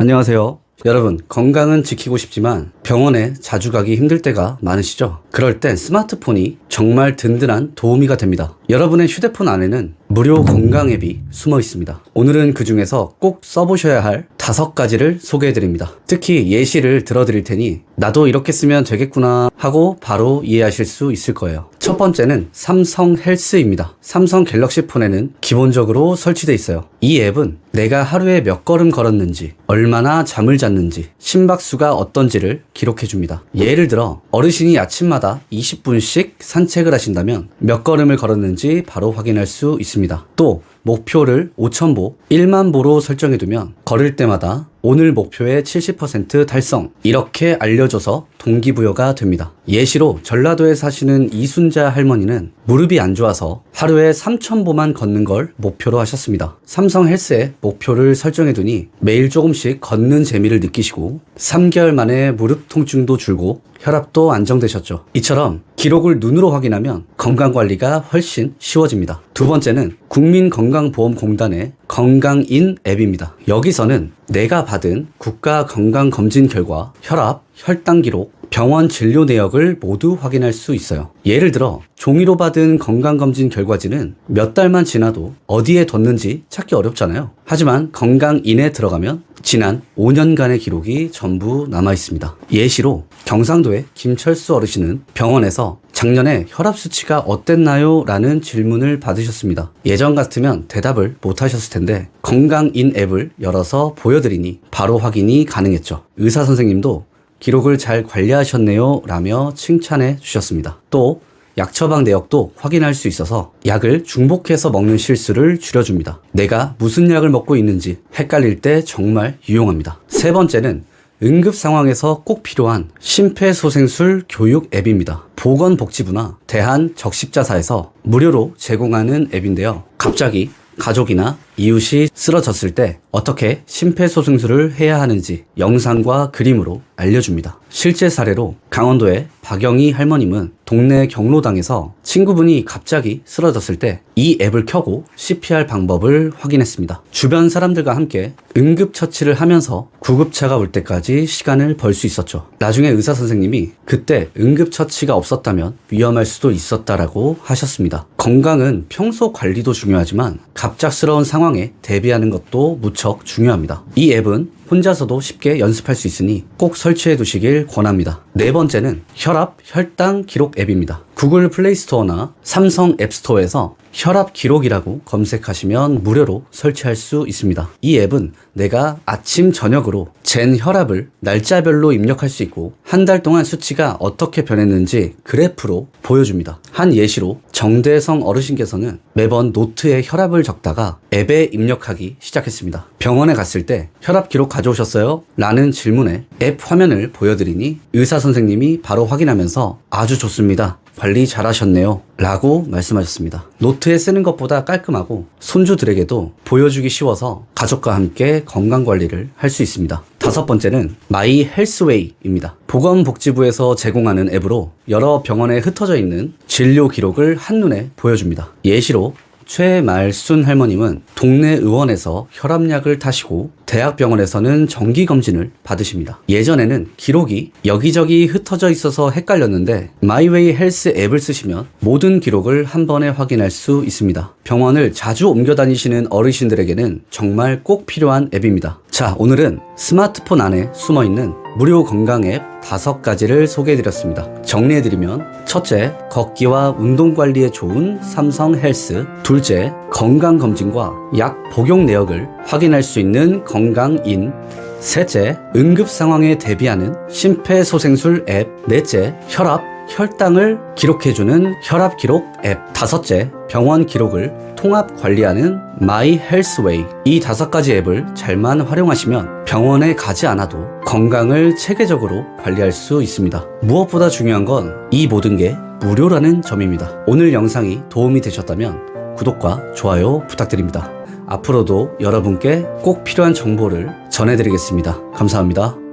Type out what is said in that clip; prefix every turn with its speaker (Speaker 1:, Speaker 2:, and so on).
Speaker 1: 안녕하세요. 여러분, 건강은 지키고 싶지만 병원에 자주 가기 힘들 때가 많으시죠? 그럴 땐 스마트폰이 정말 든든한 도우미가 됩니다. 여러분의 휴대폰 안에는 무료 건강 앱이 숨어 있습니다. 오늘은 그 중에서 꼭 써보셔야 할 다섯 가지를 소개해 드립니다. 특히 예시를 들어드릴 테니 나도 이렇게 쓰면 되겠구나 하고 바로 이해하실 수 있을 거예요. 첫 번째는 삼성 헬스입니다. 삼성 갤럭시 폰에는 기본적으로 설치되어 있어요. 이 앱은 내가 하루에 몇 걸음 걸었는지, 얼마나 잠을 잤는지, 심박수가 어떤지를 기록해 줍니다. 예를 들어 어르신이 아침마다 20분씩 산책을 하신다면 몇 걸음을 걸었는지 바로 확인할 수 있습니다. 또 목표를 5,000보, 1만 보로 설정해 두면 걸을 때마다 오늘 목표의 70% 달성 이렇게 알려줘서 동기부여가 됩니다. 예시로 전라도에 사시는 이순자 할머니는 무릎이 안 좋아서 하루에 3,000보만 걷는 걸 목표로 하셨습니다. 삼성 헬스에 목표를 설정해 두니 매일 조금씩 걷는 재미를 느끼시고 3개월 만에 무릎 통증도 줄고 혈압도 안정되셨죠. 이처럼 기록을 눈으로 확인하면 건강 관리가 훨씬 쉬워집니다. 두 번째는 국민건강보험공단의 건강인 앱입니다. 여기서는 내가 받은 국가 건강 검진 결과, 혈압, 혈당 기록, 병원 진료 내역을 모두 확인할 수 있어요. 예를 들어 종이로 받은 건강검진 결과지는 몇 달만 지나도 어디에 뒀는지 찾기 어렵잖아요. 하지만 건강인에 들어가면 지난 5년간의 기록이 전부 남아 있습니다. 예시로 경상도의 김철수 어르신은 병원에서 작년에 혈압 수치가 어땠나요? 라는 질문을 받으셨습니다. 예전 같으면 대답을 못 하셨을 텐데 건강인 앱을 열어서 보여드리니 바로 확인이 가능했죠. 의사 선생님도 기록을 잘 관리하셨네요. 라며 칭찬해 주셨습니다. 또 약 처방 내역도 확인할 수 있어서 약을 중복해서 먹는 실수를 줄여줍니다. 내가 무슨 약을 먹고 있는지 헷갈릴 때 정말 유용합니다. 세 번째는 응급 상황에서 꼭 필요한 심폐소생술 교육 앱입니다. 보건복지부나 대한적십자사에서 무료로 제공하는 앱인데요. 갑자기 가족이나 이웃이 쓰러졌을 때 어떻게 심폐소생술을 해야 하는지 영상과 그림으로 알려줍니다. 실제 사례로 강원도의 박영희 할머님은 동네 경로당에서 친구분이 갑자기 쓰러졌을 때 이 앱을 켜고 CPR 방법을 확인했습니다. 주변 사람들과 함께 응급처치를 하면서 구급차가 올 때까지 시간을 벌 수 있었죠. 나중에 의사 선생님이 그때 응급처치가 없었다면 위험할 수도 있었다라고 하셨습니다. 건강은 평소 관리도 중요하지만 갑작스러운 상황에 대비하는 것도 무척 중요합니다. 이 앱은 혼자서도 쉽게 연습할 수 있으니 꼭 설치해 두시길 권합니다. 네 번째는 혈압, 혈당 기록 앱입니다. 구글 플레이 스토어나 삼성 앱 스토어에서 혈압 기록이라고 검색하시면 무료로 설치할 수 있습니다. 이 앱은 내가 아침, 저녁으로 잰 혈압을 날짜별로 입력할 수 있고 한 달 동안 수치가 어떻게 변했는지 그래프로 보여줍니다. 한 예시로 정대성 어르신께서는 매번 노트에 혈압을 적다가 앱에 입력하기 시작했습니다. 병원에 갔을 때 혈압 기록 가져오셨어요? 라는 질문에 앱 화면을 보여드리니 의사 선생님이 바로 확인하면서 아주 좋습니다. 관리 잘하셨네요. 라고 말씀하셨습니다. 노트에 쓰는 것보다 깔끔하고 손주들에게도 보여주기 쉬워서 가족과 함께 건강 관리를 할 수 있습니다. 다섯 번째는 마이 헬스웨이입니다. 보건복지부에서 제공하는 앱으로 여러 병원에 흩어져 있는 진료 기록을 한눈에 보여줍니다. 예시로 최말순 할머님은 동네 의원에서 혈압약을 타시고 대학병원에서는 정기검진을 받으십니다. 예전에는 기록이 여기저기 흩어져 있어서 헷갈렸는데 마이웨이 헬스 앱을 쓰시면 모든 기록을 한 번에 확인할 수 있습니다. 병원을 자주 옮겨 다니시는 어르신들에게는 정말 꼭 필요한 앱입니다. 자, 오늘은 스마트폰 안에 숨어 있는 무료 건강 앱 다섯 가지를 소개해드렸습니다. 정리해드리면 첫째, 걷기와 운동 관리에 좋은 삼성 헬스. 둘째, 건강 검진과 약 복용 내역을 확인할 수 있는 건강인. 셋째, 응급 상황에 대비하는 심폐소생술 앱. 넷째, 혈압, 혈당을 기록해주는 혈압 기록 앱. 다섯째, 병원 기록을 통합 관리하는 마이 헬스웨이. 이 다섯 가지 앱을 잘만 활용하시면 병원에 가지 않아도 건강을 체계적으로 관리할 수 있습니다. 무엇보다 중요한 건 이 모든 게 무료라는 점입니다. 오늘 영상이 도움이 되셨다면 구독과 좋아요 부탁드립니다. 앞으로도 여러분께 꼭 필요한 정보를 전해드리겠습니다. 감사합니다.